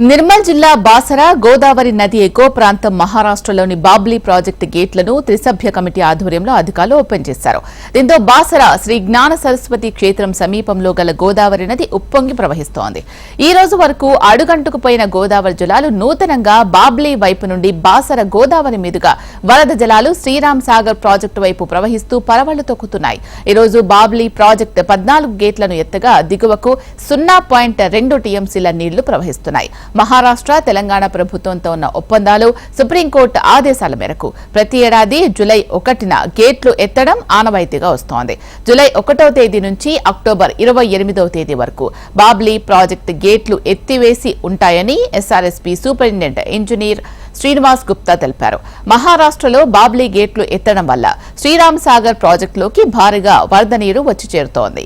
నిర్మల్ జిల్లా బాసర గోదావరి నది ఎగువ ప్రాంతం మహారాష్ట్రలోని బాబ్లీ ప్రాజెక్టు గేట్లను త్రిసభ్య కమిటీ ఆధ్వర్యంలో అధికారులు ఓపెన్ చేశారు. దీంతో బాసర శ్రీ జ్ఞాన సరస్వతి క్షేత్రం సమీపంలో గల గోదావరి నది ఉప్పొంగి ప్రవహిస్తోంది. ఈ రోజు వరకు అడుగంటుకుపోయిన గోదావరి జలాలు నూతనంగా బాబ్లీ వైపు నుండి బాసర గోదావరి మీదుగా వరద జలాలు శ్రీరామ్ సాగర్ ప్రాజెక్టు వైపు ప్రవహిస్తూ పరవళ్ళు తొక్కుతున్నాయి. ఈ రోజు బాబ్లీ ప్రాజెక్టు పద్నాలుగు గేట్లను ఎత్తగా దిగువకు సున్నా పాయింట్ రెండు టీఎంసీల నీళ్ళు ప్రవహిస్తున్నాయి. మహారాష్ట్ర తెలంగాణ ప్రభుత్వంతో ఉన్న ఒప్పందాలు సుప్రీంకోర్టు ఆదేశాల మేరకు ప్రతి ఏడాది జులై ఒకటిన గేట్లు ఎత్తడం ఆనవాయితీగా వస్తోంది. జులై ఒకటో తేదీ నుంచి అక్టోబర్ ఇరవై ఎనిమిదవ తేదీ వరకు బాబ్లీ ప్రాజెక్టు గేట్లు ఎత్తివేసి ఉంటాయని SRSP superintendent engineer Srinivas Gupta తెలిపారు. మహారాష్ట్రలో బాబ్లీ గేట్లు ఎత్తడం వల్ల శ్రీరామ్ సాగర్ ప్రాజెక్టులోకి భారీగా వరద నీరు వచ్చి చేరుతోంది.